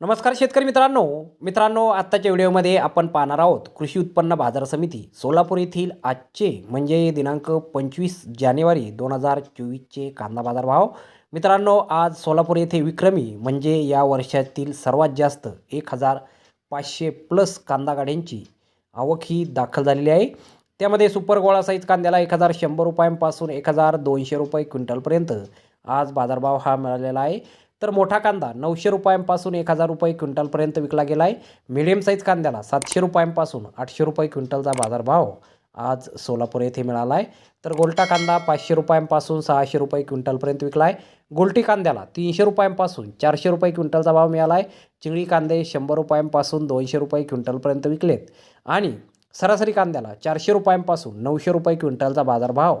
नमस्कार शेतकरी मित्रांनो. मित्रांनो आत्ताच्या व्हिडिओमध्ये आपण पाहणार आहोत कृषी उत्पन्न बाजार समिती सोलापूर येथील आजचे म्हणजे दिनांक पंचवीस जानेवारी दोन हजार चोवीसचे कांदा बाजार भाव मित्रांनो आज सोलापूर येथे विक्रमी म्हणजे या वर्षातील सर्वात जास्त एक हजार पाचशे प्लस कांदा गाड्यांची आवक ही दाखल झालेली आहे. त्यामध्ये सुपर गोळा साईज कांद्याला एक हजार शंभर रुपयांपासून एक हजार दोनशे रुपये क्विंटलपर्यंत आज बाजारभाव हा मिळालेला आहे. तर मोठा कांदा नऊशे रुपयांपासून एक हजार रुपये क्विंटलपर्यंत विकला गेला आहे मिडियम साईज कांद्याला सातशे रुपयांपासून आठशे रुपये क्विंटलचा बाजारभाव आज सोलापूर येथे मिळाला आहे तर गोलटा कांदा पाचशे रुपयांपासून सहाशे रुपये क्विंटलपर्यंत विकला आहे गोलटी कांद्याला तीनशे रुपयांपासून चारशे रुपये क्विंटलचा भाव मिळाला आहे चिंगळी कांदे शंभर रुपयांपासून दोनशे रुपये क्विंटलपर्यंत विकलेत. आणि सरासरी कांद्याला चारशे रुपयांपासून नऊशे रुपये क्विंटलचा बाजारभाव